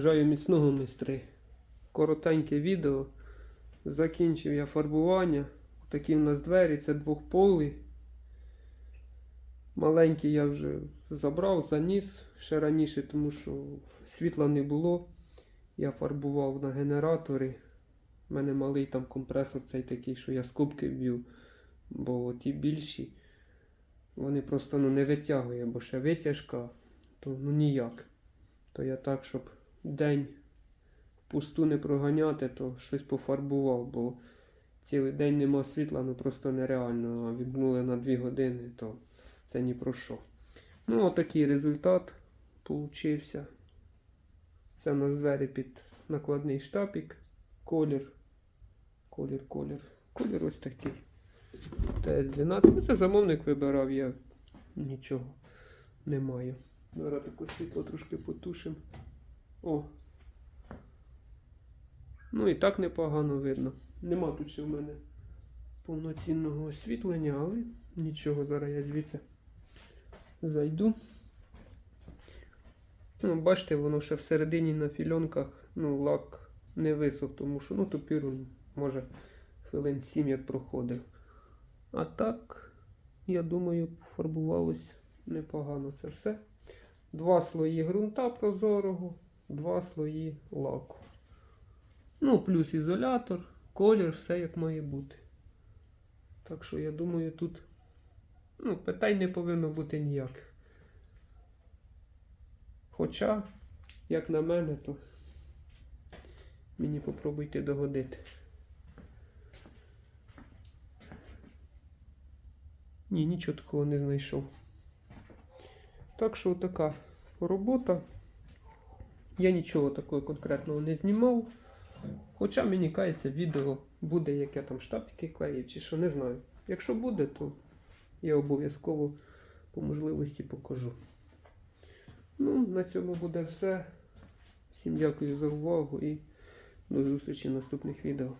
Бажаю міцного майстри. Коротеньке відео. Закінчив я фарбування. Такі в нас двері, це двохполі. Маленький я вже забрав, заніс ще раніше, тому що світла не було. Я фарбував на генераторі. У мене малий там компресор цей такий, що я скобки вб'ю. Бо ті більші, вони просто ну, не витягує, бо ще витяжка, то ну ніяк. То я так, щоб день пусту не проганяти, то щось пофарбував, бо цілий день нема світла, ну просто нереально. А вімкнули на 2 години, то це ні про що. Ну, отакий результат получився. Це у нас двері під накладний штапік. Колір. Колір, колір. Колір ось такий. ТС-12. Ну, це замовник вибирав, я нічого не маю. Зараз таке світло трошки потушимо. О. Ну і так непогано видно. Нема тут ще в мене повноцінного освітлення, але нічого, зараз я звідси зайду. Ну, бачите, воно ще всередині на фільонках ну, лак не висох, тому що ну, тупіру, може, хвилин 7 як проходив. А так, я думаю, пофарбувалось непогано це все. Два слої ґрунта прозорого, два слої лаку. Ну, плюс ізолятор, колір, все як має бути. Так що я думаю, тут ну, питань не повинно бути ніяких. Хоча, як на мене, то мені попробуйте догодити. Ні, нічого такого не знайшов. Так що така робота. Я нічого такого конкретного не знімав. Хоча мені кається, відео буде, як я там штапки клеїв чи що, не знаю. Якщо буде, то я обов'язково по можливості покажу. Ну, на цьому буде все. Всім дякую за увагу і до зустрічі в наступних відео.